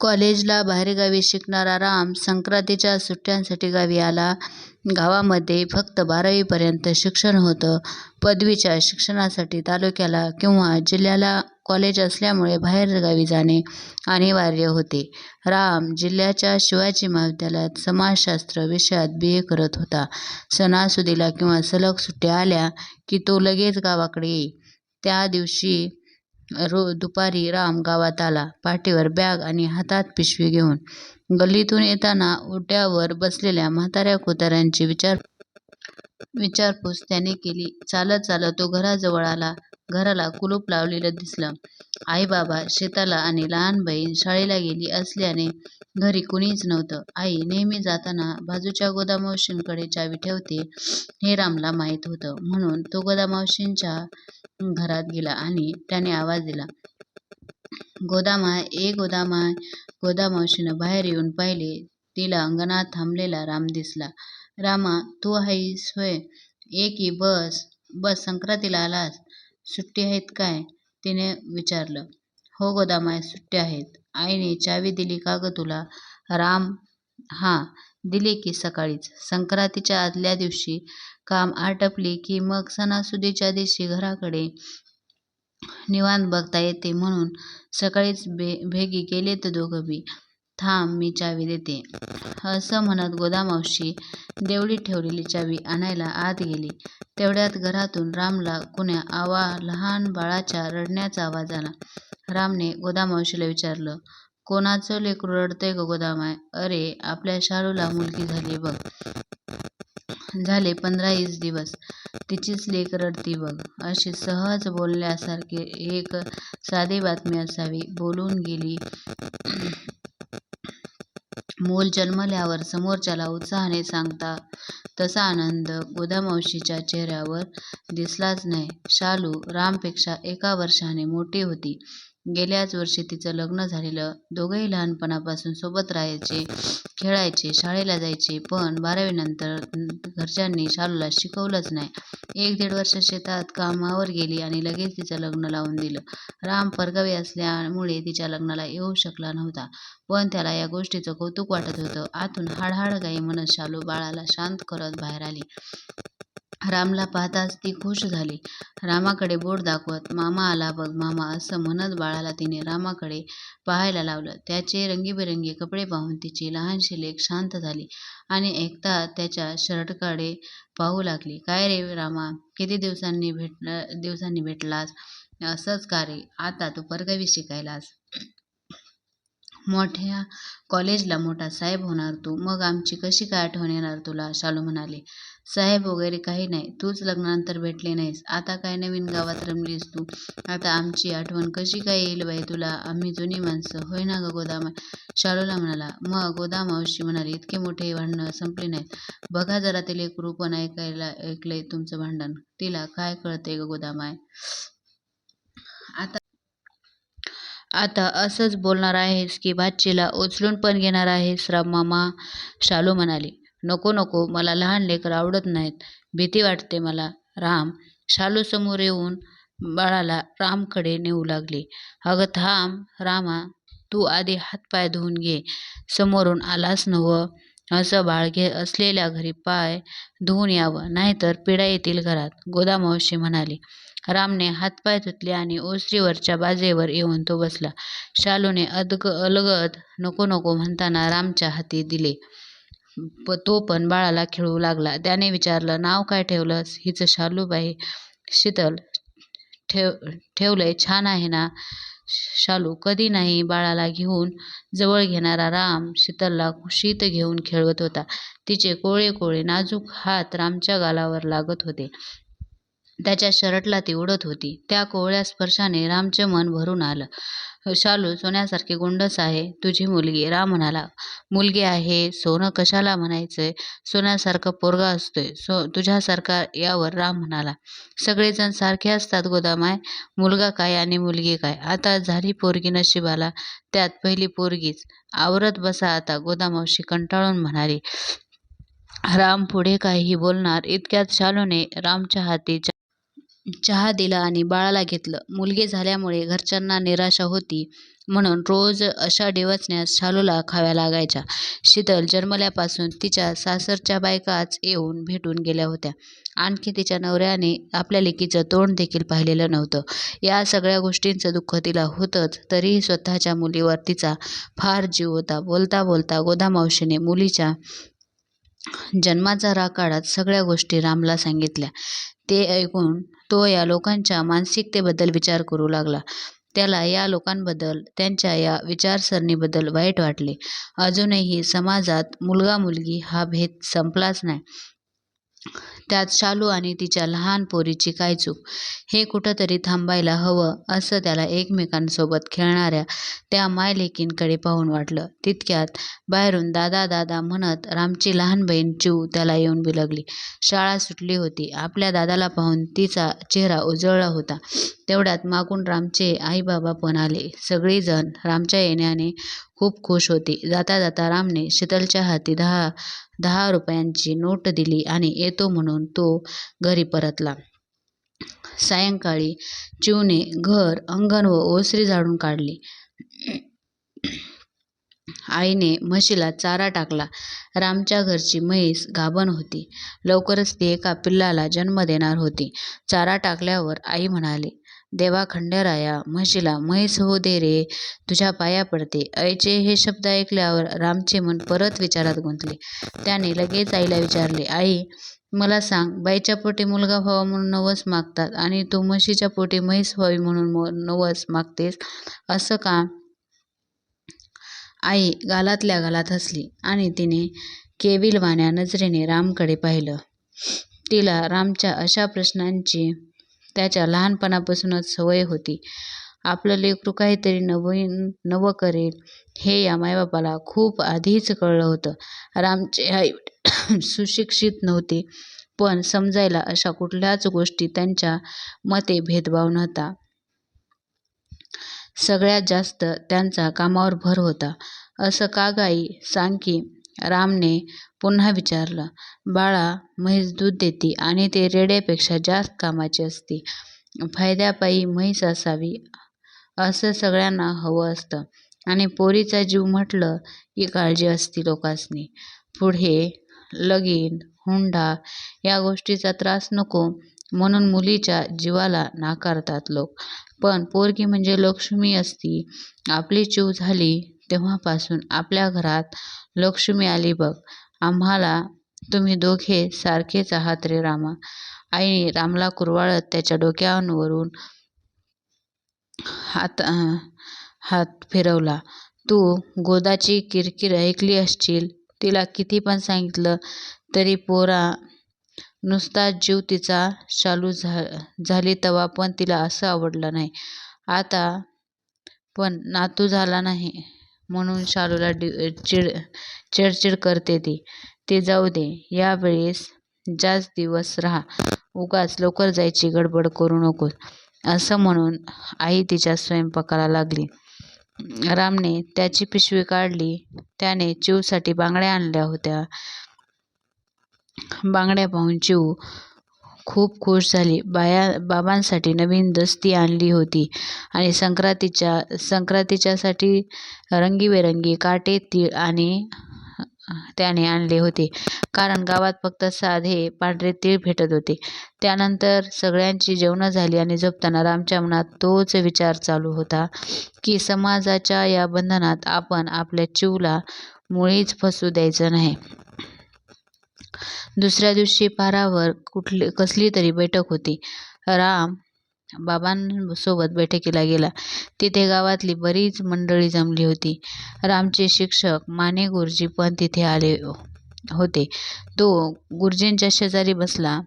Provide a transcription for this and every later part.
कॉलेजला बाहेरगावी शिकणारा राम संक्रांतीच्या सुट्ट्यांसाठी गावी आला. गावामध्ये फक्त बारावीपर्यंत शिक्षण होतं. पदवीच्या शिक्षणासाठी तालुक्याला किंवा जिल्ह्याला कॉलेज असल्यामुळे बाहेरगावी जाणे अनिवार्य होते. राम जिल्ह्याच्या शिवाजी महाविद्यालयात समाजशास्त्र विषयात बी. ए. करत होता. सणासुदीला किंवा सलग सुट्ट्या आल्या की तो लगेच गावाकडे येई. त्या दिवशी दुपारी राम गावात आला. पाठीवर बॅग आणि हातात पिशवी घेऊन. गल्लीतून येताना ओट्यावर बसलेल्या म्हाताऱ्या-कोताऱ्यांची विचार विचारपूस त्याने केली. चालत चालत तो घराजवळ आला. घराला कुलूप लावलेलं दिसलं. आई-बाबा शेताला आणि लहान बहीण शाळेला गेली असल्याने घरी कुणीच नव्हतं. आई नेहमी जाताना बाजूच्या गोदामावशींकडे चावी ठेवते हे रामला माहीत होतं. म्हणून तो गोदामावशींच्या घरात गेला आणि त्याने आवाज दिला, "गोदामाय, ए गोदामाय! " गोदामावशीनं बाहेर येऊन पाहिले. तिला अंगणात थांबलेला राम दिसला. "रामा, तू हायस व्हय? ये की, बस. बस संक्रांतीला आलास? सुट्टी आहेत काय? " तिने विचारलं. "हो गोदामाय, सुट्ट्या आहेत. " "आईने चावी दिली का गं तुला? " "राम हा दिली की सकाळीच. संक्रांतीच्या आदल्या दिवशी काम आटपली की मग सणासुदीच्या दिवशी घराकडे निवांत बघता येते म्हणून सकाळीच भेगी गेलेत दोघं बी. थांब मी चावी देते. " असं म्हणत गोदामावशी देवळीत ठेवलेली चावी आणायला आत गेली. तेवढ्यात घरातून रामला कुण्या आवा लहान बाळाच्या रडण्याचा आवाज आला. रामने गोदामावशीला विचारलं, "कोणाचं लेकरू रडतंय गं गोदामाय? " "अरे, आपल्या शालूला मुलगी झाली बघ. झाले पंधरा-ईस दिवस. तिचीच लेक रडतीय बघ. " अशी सहज बोलण्यासारखे एक साधी बातमी असावी, बोलून गेली. मूल जन्मल्यावर समोरच्याला उत्साहाने सांगता तसा आनंद गोदामावशीच्या चेहऱ्यावर दिसलाच नाही. शालू रामपेक्षा एका वर्षाने मोठी होती. गेल्याच वर्षी तिचं लग्न झालेलं. दोघंही लहानपणापासून सोबत राहायचे, खेळायचे, शाळेला जायचे. पण बारावीनंतर घरच्यांनी शालूला शिकवलंच नाही. एक-दीड वर्ष शेतात कामावर गेली आणि लगेच तिचं लग्न लावून दिलं. राम परगावी असल्यामुळे तिच्या लग्नाला येऊ शकला नव्हता. पण त्याला या गोष्टीचं कौतुक वाटत होतं. आतून हाड-हाड गाई म्हणत शालू बाळाला शांत करत बाहेर आली. रामला पाहताच ती खूश झाली. रामाकडे बोट दाखवत, "मामा आला बघ मामा! " असं म्हणत बाळाला तिने रामाकडे पाहायला लावलं. त्याचे रंगीबेरंगी कपडे पाहून तिची लहानशी लेक शांत झाली आणि एकदा त्याच्या शर्टकडे पाहू लागली. "काय रे रामा, किती दिवसांनी भेटलास? " "असंच का रे, आता तू परगावी शिकायलास. मोठ्या कॉलेजला मोठा साहेब होणार तू. मग आमची कशी काय आठवण येणार तुला? " शालू म्हणाली. "साहेब वगैरे काही नाही. तूच लग्नानंतर भेटले नाहीस. आता काय नवीन गावात रमलीस तू. आता आमची आठवण कशी काय येईल बाई तुला? आम्ही जुनी माणसं. होय ना गं गोदामाय? " शालूला म्हणाला. मग गोदामावशी म्हणाली, इतके मोठे भांडणं संपले नाहीत. बघा जरा ते लेकरू पण ऐकलंय तुमचं भांडण. तिला काय कळतंय गं गोदामाय? आता असंच बोलणार आहेस की भाचीला उचलून पण घेणार आहेस मामा? " शालू म्हणाली. "नको नको, मला लहान लेकरं आवडत नाहीत. भीती वाटते मला. " राम शालूसमोर येऊन बाळाला रामकडे नेऊ लागली. "अगं थांब रामा, तू आधी हातपाय धुवून घे. समोरून आलास नव्हं. असं बाळ असलेल्या घरी पाय धुवून यावं, नाहीतर पिढा येतील घरात. " गोदामावशी म्हणाली. रामने हातपाय धुतले आणि ओसरीवरच्या बाजेवर येऊन तो बसला. शालूने अदग अलगद नको नको म्हणताना रामच्या हाती दिले. प तो पण बाळाला खेळू लागला. त्याने विचारलं, "नाव काय ठेवलंस? " "हिचं शालूबाई. शीतल ठेव ठेवलंय. छान आहे ना? " शालू कधी नाही बाळाला घेऊन जवळ घेणारा राम शीतलला कुशीत घेऊन खेळवत होता. तिचे कोवळे कोवळे नाजूक हात रामच्या गालावर लागत होते. त्याच्या शर्टला ती उडत होती. त्या कोवळ्या स्पर्शाने रामचं मन भरून आलं. "शालू सोन्यासारखी गोंडस आहे तुझी मुलगी. " राम म्हणाला. "मुलगी आहे. सोनं कशाला म्हणायचंय? सोन्यासारखा पोरगा असतोय तुझ्यासारखा. " यावर राम म्हणाला, "सगळेजण सारखे असतात गोदामाय. मुलगा काय आणि मुलगी काय. आता झाली पोरगी नशिबाला, त्यात पहिली पोरगीच. आवरत बसा आता" गोदामावशी कंटाळून म्हणाली. राम पुढे काहीही बोलणार इतक्यात शालूने रामच्या हाती चहा दिला आणि बाळाला घेतलं. मुलगी झाल्यामुळे घरच्यांना निराशा होती. म्हणून रोज अशा डिवचण्यास शालूला खाव्या लागायच्या शीतल जन्मल्यापासून तिच्या सासरच्या बायकाच येऊन भेटून गेल्या होत्या आणखी तिच्या नवऱ्याने आपल्या लेकीचं तोंड देखील पाहिलेलं नव्हतं या सगळ्या गोष्टींचं दुःख तिला होतंच तरीही स्वतःच्या मुलीवर तिचा फार जीव होता बोलता बोलता गोदामावशीने मुलीच्या जन्माचा राकाळात सगळ्या गोष्टी रामला सांगितल्या ते ऐकून तो या लोकांच्या मानसिकतेबद्दल विचार करू लागला. त्याला या लोकांबद्दल त्यांच्या या विचारसरणीबद्दल वाईट वाटले. अजूनही समाजात मुलगा मुलगी हा भेद संपलाच नाही. त्यात शालू आणि तिच्या लहान पोरीची काय चूक? हे कुठंतरी थांबायला हवं असं त्याला एकमेकांसोबत खेळणाऱ्या त्या मायलेकींकडे पाहून वाटलं. तितक्यात बाहेरून दादा दादा म्हणत रामची लहान बहीण चिऊ त्याला येऊन बिलगली. शाळा सुटली होती. आपल्या दादाला पाहून तिचा चेहरा उजळला होता. तेवढ्यात मागून रामचे आई बाबा पण आले. सगळीजण रामच्या येण्याने खूप खुश होती. जाता जाता रामने शीतलच्या हाती दहा दहा रुपयांची नोट दिली आणि येतो म्हणून तो घरी परतला. सायंकाळी चिवने घर अंगण व ओसरी झाडून काढली. आईने म्हशीला चारा टाकला. रामच्या घरची म्हैस गाभण होती. लवकरच ती एका पिल्लाला जन्म देणार होती. चारा टाकल्यावर आई म्हणाली देवा खंडराया म्हशीला म्हैस हो दे रे तुझ्या पाया पडते. आईचे हे शब्द ऐकल्यावर रामचे मन परत विचारात गुंतले. त्याने लगेच आईला विचारले आई मला सांग बाईच्या पोटी मुलगा व्हावा म्हणून नवस मागतात आणि तू म्हशीच्या पोटी म्हैस व्हावी म्हणून नवस मागतेस? असं का? आई गालातल्या गालात हसली आणि तिने केविलवाण्या नजरेने रामकडे पाहिलं. तिला रामच्या अशा प्रश्नांची त्याच्या लहानपणापासूनच सवय होती. आपलं लेकरू काहीतरी नवीन नवं करेल हे या मायबापाला खूप आधीच कळलं होतं. रामचे आई सुशिक्षित नव्हते पण समजायला अशा कुठल्याच गोष्टी त्यांच्या मते भेदभाव नव्हता. सगळ्यात जास्त त्यांचा कामावर भर होता. असं का गाई सांग की रामने पुन्हा विचारलं बाळा म्हैस दूध देते आणि ते रेड्यापेक्षा जास्त कामाची असते. फायद्यापायी म्हैस असावी असं सगळ्यांना हवं असतं. आणि पोरीचा जीव म्हटलं की काळजी असती लोकांसनी. पुढे लगीन हुंडा या गोष्टीचा त्रास नको म्हणून मुलीच्या जीवाला नाकारतात लोक. पण पोरगी म्हणजे लक्ष्मी असती. आपली चूक झाली तेव्हापासून आपल्या घरात लक्ष्मी आली बघ. आम्हाला तुम्ही दोघे सारखेच आहात रे रामा. आईने रामला कुरवाळत त्याच्या डोक्यावरून हात हात फिरवला. तू गोदाची किरकिर ऐकली असशील? तिला किती पण सांगितलं तरी पोरा नुसता जीव तिचा चालू झा झाली तवा पण तिला असं आवडलं नाही. आता पण नातू झाला नाही. म्हणून शालूला चिड चिडचिड करते ती. ते जाऊ दे यावेळेस जास्त दिवस राहा. उगाच लवकर जायची गडबड करू नकोस. असं म्हणून आई तिच्या स्वयंपाकाला लागली. रामने त्याची पिशवी काढली. त्याने चिवसाठी बांगड्या आणल्या होत्या. बांगड्या पाहून चिव खूप खुश झाली. बाया बाबांसाठी नवीन दस्ती आणली होती आणि संक्रांतीच्या संक्रांतीच्यासाठी रंगीबेरंगी काटे तीळ आणि त्याने आणले होते. कारण गावात फक्त साधे पांढरे तीळ भेटत होते. त्यानंतर सगळ्यांची जेवणं झाली आणि झोपताना रामच्या मनात तोच विचार चालू होता की समाजाच्या या बंधनात आपण आपल्या चिवला मुळीच फसू द्यायचं नाही. दुसऱ्या दिवशी पारावर कुठली कसली तरी बैठक होती. राम बाबांसोबत बैठकीला गेला. तिथे गावातली बरीच मंडळी जमली होती. रामचे शिक्षक माने गुरुजी पण तिथे आले होते. तो गुरुजींच्या शेजारी बसला.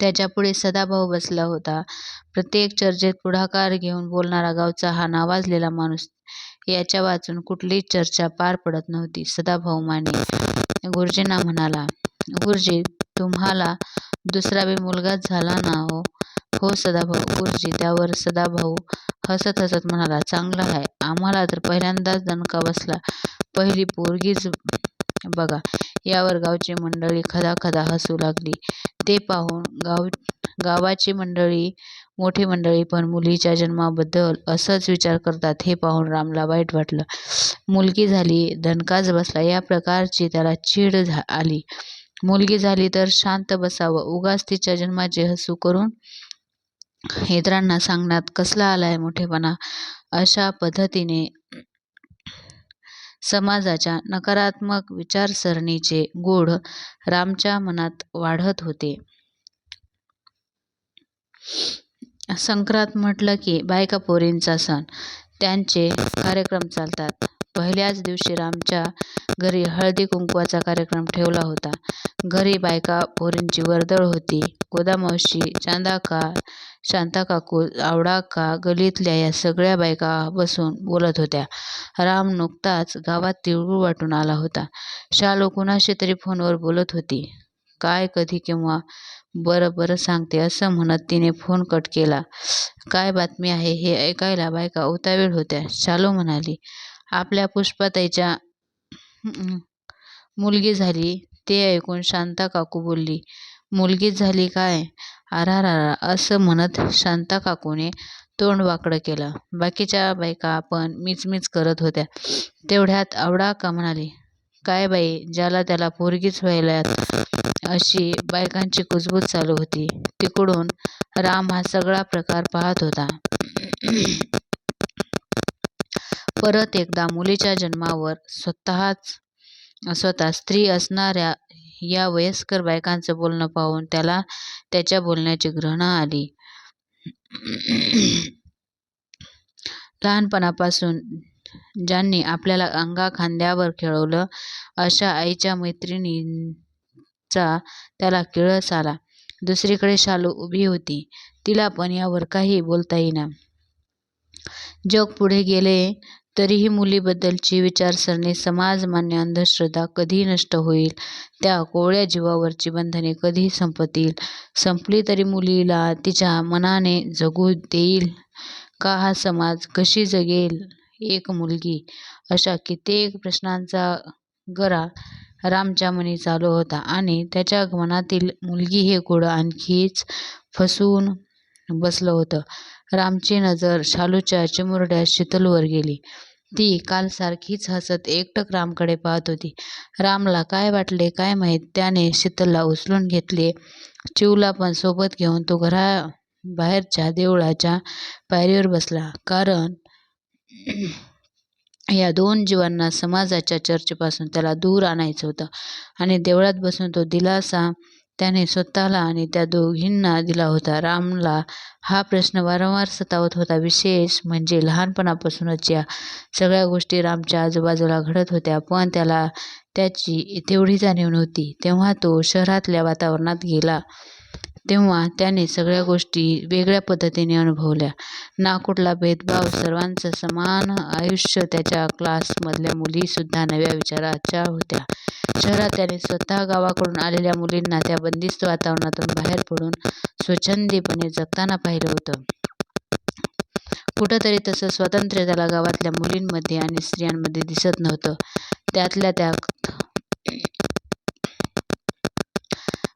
त्याच्यापुढे सदाभाऊ बसला होता. प्रत्येक चर्चेत पुढाकार घेऊन बोलणारा गावचा हा नावाजलेला माणूस याच्या वाचून कुठलीच चर्चा पार पडत नव्हती. सदाभाऊ माने गुरुजींना म्हणाला गुरुजी तुम्हाला दुसरा बी मुलगाच झाला ना हो? हो सदाभाऊ गुरुजी त्यावर सदाभाऊ हसत हसत म्हणाला चांगला आहे. आम्हाला तर पहिल्यांदाच दणका बसला. पहिली पोरगीच बघा. यावर गावची मंडळी खदा खदा हसू लागली. ते पाहून गाव गावाची मंडळी मोठी मंडळी पण मुलीच्या जन्माबद्दल असंच विचार करतात हे पाहून रामला वाईट वाटलं. मुलगी झाली दणकाच बसला या प्रकारची त्याला चीड झा आली. मुलगी झाली तर शांत बसावं. उगाच तिच्या जन्माचे हसू करून इतरांना सांगण्यात कसला आलाय मोठेपणा? अशा पद्धतीने समाजाच्या नकारात्मक विचारसरणीचे गोढ रामच्या मनात वाढत होते. संक्रांत म्हटलं की बायका पोरींचा सण. त्यांचे कार्यक्रम चालतात. पहिल्याच दिवशी रामच्या घरी हळदी कुंकवाचा कार्यक्रम ठेवला होता. घरी बायका पोरींची वर्दळ होती. गोदामावशी चांदाका शांताकाकू आवडाका गलीतल्या या सगळ्या बायका बसून बोलत होत्या. राम नुकताच गावात तिळगुळ वाटून आला होता. शालू कुणाशी तरी फोनवर बोलत होती. काय कधी किंवा बरं बरं सांगते असं म्हणत तिने फोन कट केला. काय बातमी आहे? हे ऐकायला बायका उतावीळ होत्या शालू म्हणाली. आपल्या पुष्पाताईच्या मुलगी झाली ते ऐकून शांता काकू बोलली. मुलगीच झाली काय? आरारारा असं म्हणत शांता काकूने तोंड वाकडं केलं. बाकीच्या बायका पण मिचमिच करत होत्या. तेवढ्यात आवडा का? म्हणाली. काय बाई ज्याला त्याला पोरगीच व्हायला अशी बायकांची कुजबूज चालू होती. तिकडून राम हा सगळा प्रकार पाहत होता. परत एकदा मुलीच्या जन्मावर स्वतःच स्वतः स्त्री असणाऱ्या या वयस्कर बायकांचं बोलणं पाहून त्याला त्याच्या बोलण्याची घृणा आली. लहानपणापासून ज्यांनी आपल्याला अंगा खांद्यावर खेळवलं अशा आईच्या मैत्रिणी चा त्याला किळस आला. दुसरीकडे शालू उभी होती. तिला पण यावर काही बोलता येईना. जग पुढे गेले तरीही मुलीबद्दलची विचारसरणी समाजमान्य अंधश्रद्धा कधी नष्ट होईल. त्या कोवळ्या जीवावरची बंधने कधी संपतील. संपली तरी मुलीला तिच्या मनाने जगू देईल का हा समाज? कशी जगेल एक मुलगी? अशा कित्येक प्रश्नांचा गरा रामच्या मनी चालू होता आणि त्याच्या मनातील मुलगी हे कुड आणखीच फसवून बसलं होतं. रामची नजर शालूच्या चिमुरड्या शीतलवर गेली. ती कालसारखीच हसत एकटक रामकडे पाहत होती. रामला काय वाटले काय माहीत? त्याने शीतलला उचलून घेतले. चिवला पण सोबत घेऊन तो घरा बाहेरच्या देवळाच्या पायरीवर बसला. कारण या दोन जीवांना समाजाच्या चर्चेपासून त्याला दूर आणायचं होतं. आणि देवळात बसून तो दिलासा त्याने स्वतःला आणि त्या दोघींना दिला होता. रामला हा प्रश्न वारंवार सतावत होता. विशेष म्हणजे लहानपणापासूनच या सगळ्या गोष्टी रामच्या आजूबाजूला घडत होत्या. पण त्याला त्याची तेवढी जाणीव नव्हती. तेव्हा तो शहरातल्या वातावरणात गेला. तेव्हा त्याने सगळ्या गोष्टी वेगळ्या पद्धतीने अनुभवल्या. ना कुठला भेदभाव सर्वांचं समान आयुष्य त्याच्या क्लासमधल्या मुलीसुद्धा नव्या विचाराच्या होत्या. शहरात त्याने स्वतः गावाकडून आलेल्या मुलींना त्या बंदिस्त वातावरणातून बाहेर पडून स्वच्छंदीपणे जगताना पाहिलं होतं. कुठंतरी तसं स्वातंत्र्य त्याला गावातल्या मुलींमध्ये आणि स्त्रियांमध्ये दिसत नव्हतं. त्यातल्या त्यात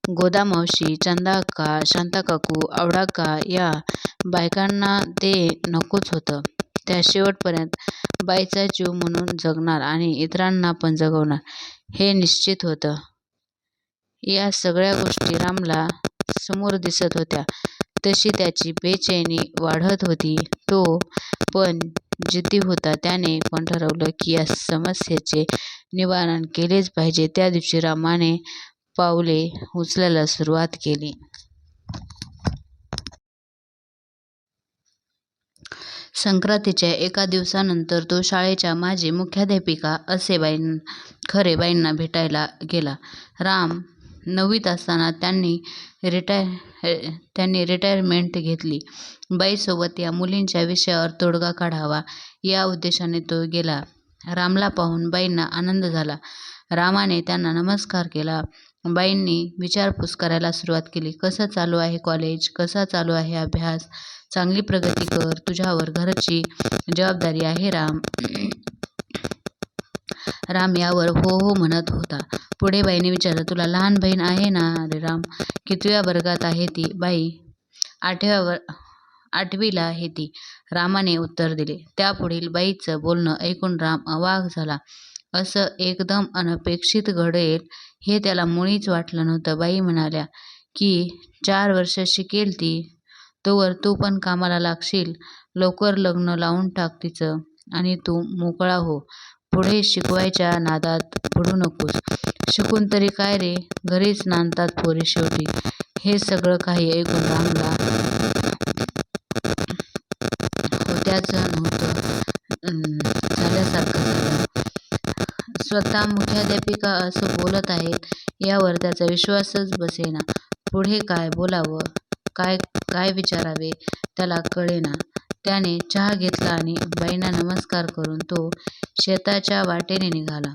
गोदामावशी चंदाका शांताकाकू आवडाक्का या बायकांना ते नकोच होतं. त्या शेवटपर्यंत बाईचा जीव म्हणून जगणार आणि इतरांना पण जगवणार हे निश्चित होतं. या सगळ्या गोष्टी रामला समोर दिसत होत्या. तशी त्याची बेचैनी वाढत होती. तो पण जिद्दी होता. त्याने पण ठरवलं की या समस्येचे निवारण केलेच पाहिजे. त्या दिवशी रामाने पावले उचलायला सुरुवात केली. संक्रांतीच्या एका दिवसानंतर तो शाळेच्या माजी मुख्याध्यापिका असेबाईं खरेबाईंना भेटायला गेला. राम नववीत असताना त्यांनी रिटाय त्यांनी रिटायरमेंट घेतली. बाईसोबत या मुलींच्या विषयावर तोडगा काढावा या उद्देशाने तो गेला. रामला पाहून बाईंना आनंद झाला. रामाने त्यांना नमस्कार केला. बाईंनी विचारपूस करायला सुरुवात केली. कसं चालू आहे कॉलेज कसा चालू आहे अभ्यास? चांगली प्रगती कर. तुझ्यावर घरची जबाबदारी आहे राम. राम यावर हो हो म्हणत होता. पुढे बाईने विचारलं तुला लहान बहीण आहे ना? रे राम. कितव्या वर्गात आहे ती? बाई आठव्या वर आठवीला आहे ती. रामाने उत्तर दिले. त्यापुढील बाईचं बोलणं ऐकून राम अवाक झाला. असं एकदम अनपेक्षित घडेल हे त्याला मुळीच वाटलं नव्हतं. बाई म्हणाल्या की चार वर्ष शिकेल ती. तोवर तू पण कामाला लागशील. लवकर लग्न लावून टाक तिचं आणि तू मोकळा हो. पुढे शिकवायच्या नादात पडू नकोस. शिकून तरी काय रे? घरीच नांदतात पोरी शेवटी. हे सगळं काही ऐकून रामला होत्याच नव्हतं. स्वतः मुख्याध्यापिका असं बोलत आहेत यावर त्याचा विश्वासच बसेना. पुढे काय बोलावं? काय काय विचारावे? त्याला कळेना. त्याने चहा घेतला आणि बाईंना नमस्कार करून तो शेताच्या वाटेने निघाला.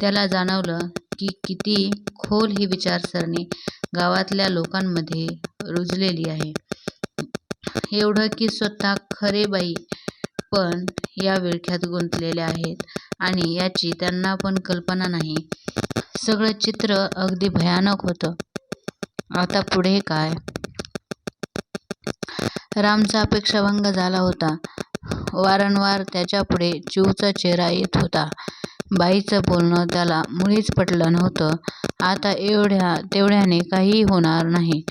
त्याला जाणवलं की किती खोल ही विचारसरणी गावातल्या लोकांमध्ये रुजलेली आहे. एवढं की स्वतः खरे बाई पण या विळख्यात गुंतलेल्या आहेत. आणि याची त्यांना पण कल्पना नाही. सगळं चित्र अगदी भयानक होतं. आता पुढे काय? रामचा अपेक्षाभंग झाला होता. वारंवार त्याच्यापुढे चिवचा चेहरा येत होता. बाईचं बोलणं त्याला मुळीच पटलं नव्हतं. आता एवढ्या तेवढ्याने काही होणार नाही.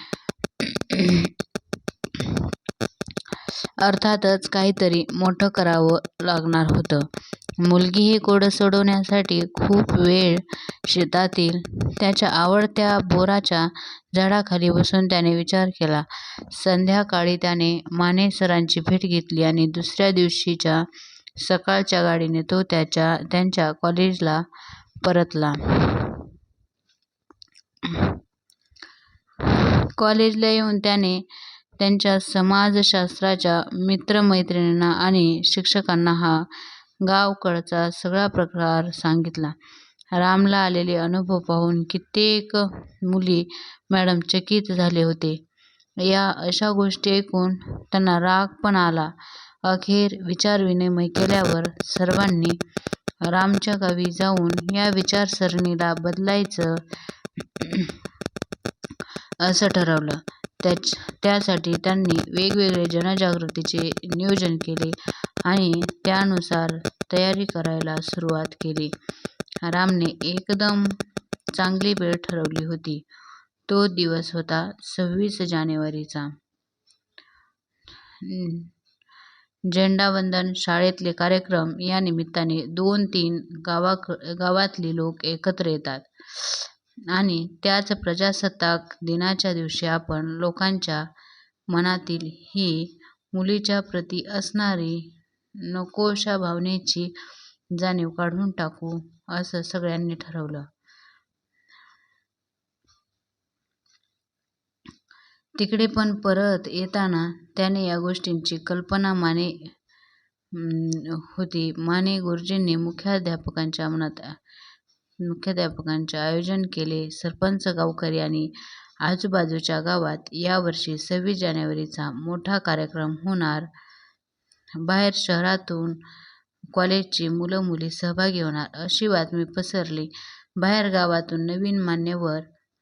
अर्थातच काहीतरी मोठं करावं लागणार होतं. मुलगी हे कोडं सोडवण्यासाठी खूप वेळ शेतातील. त्याच्या आवडत्या बोराच्या झाडाखाली बसून त्याने विचार केला. संध्याकाळी त्याने माने सरांची भेट घेतली आणि दुसऱ्या दिवशीच्या सकाळच्या गाडीने तो त्याच्या त्यांच्या कॉलेजला परतला. कॉलेजला येऊन त्याने त्यांच्या समाजशास्त्राच्या मित्रमैत्रिणींना आणि शिक्षकांना हा गावकडचा सगळा प्रकार सांगितला. रामला आलेले अनुभव पाहून कित्येक मुली मॅडम चकित झाले होते. या अशा गोष्टी ऐकून त्यांना राग पण आला. अखेर विचारविनिमय केल्यावर सर्वांनी रामच्या गावी जाऊन या विचारसरणीला बदलायचं असं ठरवलं. त्याच त्यासाठी त्यांनी वेगवेगळे जनजागृतीचे नियोजन केले. आणि त्यानुसार तयारी करायला सुरुवात केली. रामने एकदम चांगली वेळ ठरवली होती. तो दिवस होता सव्वीस जानेवारीचा. झेंडावंदन शाळेतले कार्यक्रम या निमित्ताने दोन तीन गावाक गावातली लोक एकत्र येतात. आणि त्याच प्रजासत्ताक दिनाच्या दिवशी आपण लोकांच्या मनातील ही मुलीच्या प्रती असणारी नकोशा भावनेची जाणीव काढून टाकू असं सगळ्यांनी ठरवलं. तिकडे पण परत येताना त्याने या गोष्टींची कल्पना माने होती. माने गुरुजींनी मुख्याध्यापकांच्या मनात मुख्याध्यापकांचे आयोजन केले. सरपंच गावकरी आणि आजूबाजूच्या गावात यावर्षी सव्वीस जानेवारीचा मोठा कार्यक्रम होणार. बाहेर शहरातून कॉलेजची मुलं मुली सहभागी होणार अशी बातमी पसरली. बाहेर गावातून नवीन मान्यवर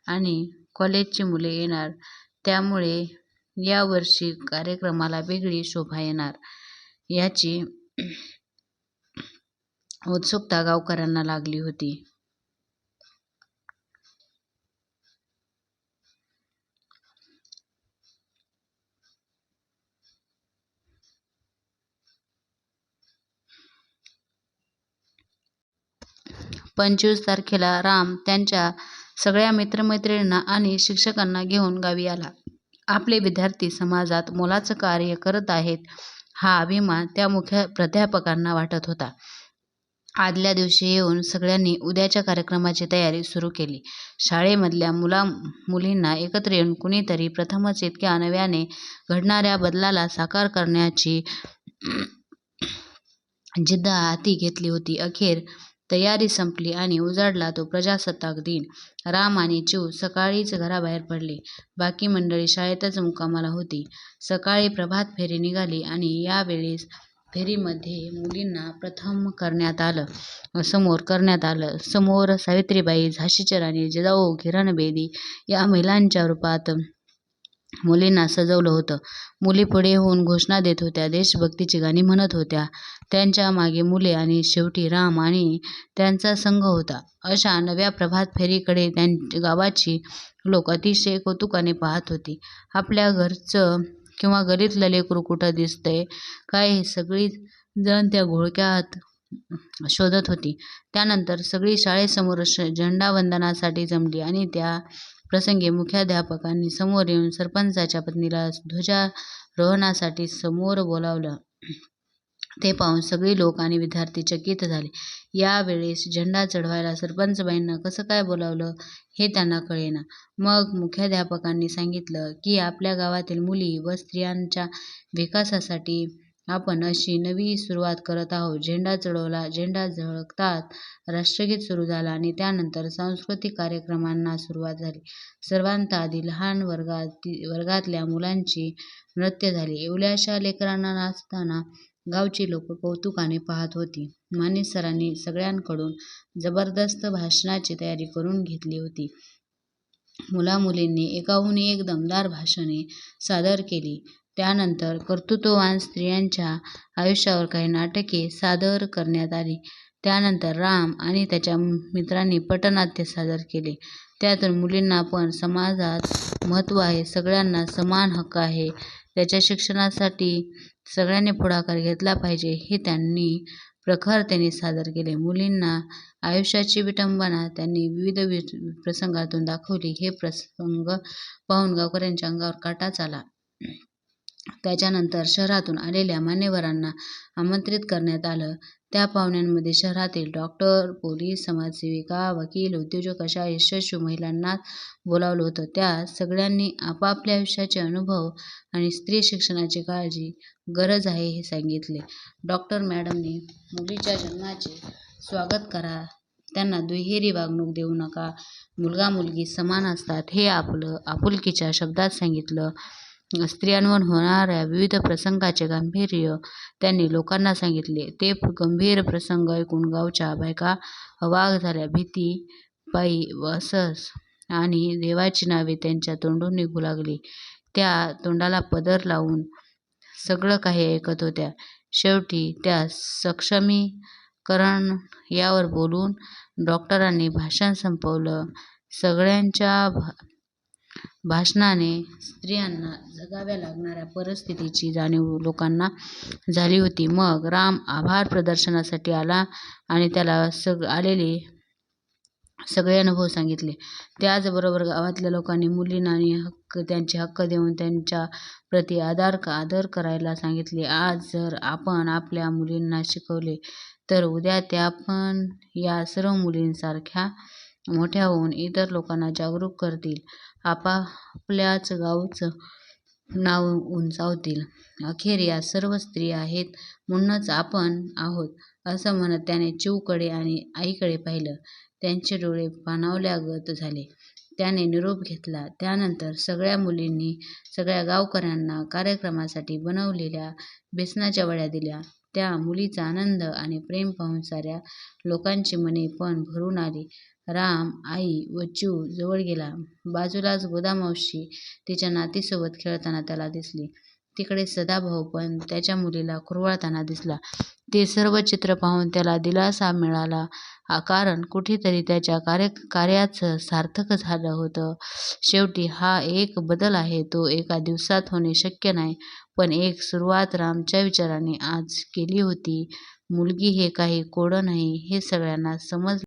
आणि कॉलेजची मुले येणार त्यामुळे यावर्षी कार्यक्रमाला वेगळी शोभा येणार. याची उत्सुकता गावकऱ्यांना लागली होती. पंचवीस तारखेला राम त्यांच्या सगळ्या मित्रमैत्रिणींना आणि शिक्षकांना घेऊन गावी आला. आपले विद्यार्थी समाजात मोलाचं कार्य करत आहेत हा अभिमान त्या मुख्य प्राध्यापकांना वाटत होता. आदल्या दिवशी येऊन सगळ्यांनी उद्याच्या कार्यक्रमाची तयारी सुरू केली. शाळेमधल्या मुला मुलींना एकत्र येऊन कुणीतरी प्रथमच इतक्या नव्याने घडणाऱ्या बदलाला साकार करण्याची जिद्द हाती घेतली होती. अखेर तयारी संपली आणि उजाडला तो प्रजासत्ताक दिन. राम आणि चिव सकाळीच घराबाहेर पडले. बाकी मंडळी शाळेतच मुक्कामाला होती. सकाळी प्रभात फेरी निघाली आणि यावेळेस फेरीमध्ये मुलींना प्रथम करण्यात आलं. समोर करण्यात आलं. समोर सावित्रीबाई झाशीची राणी जिजाऊ किरण बेदी या महिलांच्या रूपात मुलींना सजवलं होतं. मुली पुढे होऊन घोषणा देत होत्या. देशभक्तीची गाणी म्हणत होत्या. त्यांच्या मागे मुले आणि शेवटी राम आणि त्यांचा संघ होता. अशा नव्या प्रभात फेरीकडे त्यां गावाची लोक अतिशय कौतुकाने पाहत होती. आपल्या घरचं किंवा गलीतलं लेकरू कुठं दिसतंय काय हे सगळी जण त्या घोळक्यात शोधत होती. त्यानंतर सगळी शाळेसमोर झेंडावंदनासाठी जमली आणि त्या प्रसंगी मुख्याध्यापकांनी समोर येऊन सरपंचाच्या पत्नीला ध्वजारोहणासाठी समोर बोलावलं. ते पाहून सगळी लोक आणि विद्यार्थी चकित झाले. यावेळेस झेंडा चढवायला सरपंचबाईंना कसं काय बोलावलं हे त्यांना कळेना. मग मुख्याध्यापकांनी सांगितलं की आपल्या गावातील मुली व स्त्रियांच्या विकासासाठी आपण अशी नवी सुरुवात करत आहोत. झेंडा चढवला झेंडा झळकताच राष्ट्रगीत सुरू झालं आणि त्यानंतर सांस्कृतिक कार्यक्रमांना सुरुवात झाली. सर्वांत आधी लहान वर्गात वर्गातल्या मुलांची नृत्य झाली. एवढ्याशा लेकरांना नाचताना गावची लोक कौतुकाने पाहत होती. माने सरांनी सगळ्यांकडून जबरदस्त भाषणाची तयारी करून घेतली होती. मुलामुलींनी एकाहून एक दमदार भाषणे सादर केली. त्यानंतर कर्तृत्ववान स्त्रियांच्या आयुष्यावर काही नाटके सादर करण्यात आली. त्यानंतर राम आणि त्याच्या मित्रांनी पटनाट्य सादर केले. त्यातून मुलींना पण समाजात महत्त्व आहे. सगळ्यांना समान हक्क आहे. त्याच्या शिक्षणासाठी सगळ्यांनी पुढाकार घेतला पाहिजे हे त्यांनी प्रखरतेने सादर केले. मुलींना आयुष्याची विटंबना त्यांनी विविध प्रसंगातून दाखवली. हे प्रसंग पाहून गावकऱ्यांच्या अंगावर काटाच आला. त्याच्यानंतर शहरातून आलेल्या मान्यवरांना आमंत्रित करण्यात आलं. त्या पाहुण्यांमध्ये शहरातील डॉक्टर पोलीस समाजसेविका वकील उद्योजक अशा यशस्वी महिलांनाच बोलावलं होतं. त्या सगळ्यांनी आपापल्या आयुष्याचे अनुभव आणि स्त्री शिक्षणाची काळजी गरज आहे हे सांगितले. डॉक्टर मॅडमने मुलीच्या जन्माचे स्वागत करा. त्यांना दुहेरी वागणूक देऊ नका. मुलगा मुलगी समान असतात हे आपलं आपुलकीच्या शब्दात सांगितलं. स्त्रियांवर होणाऱ्या विविध प्रसंगाचे गांभीर्य त्यांनी लोकांना सांगितले. ते गंभीर प्रसंग ऐकून गावच्या बायका अवाक झाल्या. भीती पायी असस आणि देवाची नावे त्यांच्या तोंडून निघू लागली. त्या तोंडाला पदर लावून सगळं काही ऐकत होत्या. शेवटी त्या सक्षमीकरण यावर बोलून डॉक्टरांनी भाषण संपवलं. सगळ्यांच्या भाषणाने स्त्रियांना जगाव्या लागणाऱ्या परिस्थितीची जाणीव लोकांना झाली होती. मग राम आभार प्रदर्शनासाठी आला आणि त्याला सग आलेले सगळे अनुभव सांगितले. त्याचबरोबर गावातल्या लोकांनी मुलींना आणि हक्क त्यांचे हक्क देऊन त्यांच्या प्रति आदर आदर करायला सांगितले. आज जर आपण आपल्या मुलींना शिकवले तर उद्या त्या पण या सर्व मुलींसारख्या मोठ्या होऊन इतर लोकांना जागरूक करतील. आपापल्याच गावचं नाव उंचावतील. अखेर या सर्व स्त्रिया आहेत म्हणूनच आपण आहोत असं म्हणत त्याने चिवकडे आणि आईकडे पाहिलं. त्यांचे डोळे पाणावल्यागत झाले. त्याने निरोप घेतला. त्यानंतर सगळ्या मुलींनी सगळ्या गावकऱ्यांना कार्यक्रमासाठी बनवलेल्या बेसनाच्या वड्या दिल्या. त्या मुलीचा आनंद आणि प्रेम पाहून साऱ्या लोकांची मने पण भरून आली. राम आई व च्यू जवळ गेला. बाजूलाच गोदामावशी तिच्या नातीसोबत खेळताना त्याला दिसली. तिकडे सदाभाऊ पण त्याच्या मुलीला कुरवाळताना दिसला. ते सर्व चित्र पाहून त्याला दिलासा मिळाला. कारण कुठेतरी त्याच्या कार्य कार्याचं सार्थक झालं होतं. शेवटी हा एक बदल आहे तो एका दिवसात होणे शक्य नाही. पण एक सुरुवात रामच्या विचाराने आज केली होती. मुलगी हे काही कोडं नाही हे सगळ्यांना समजलं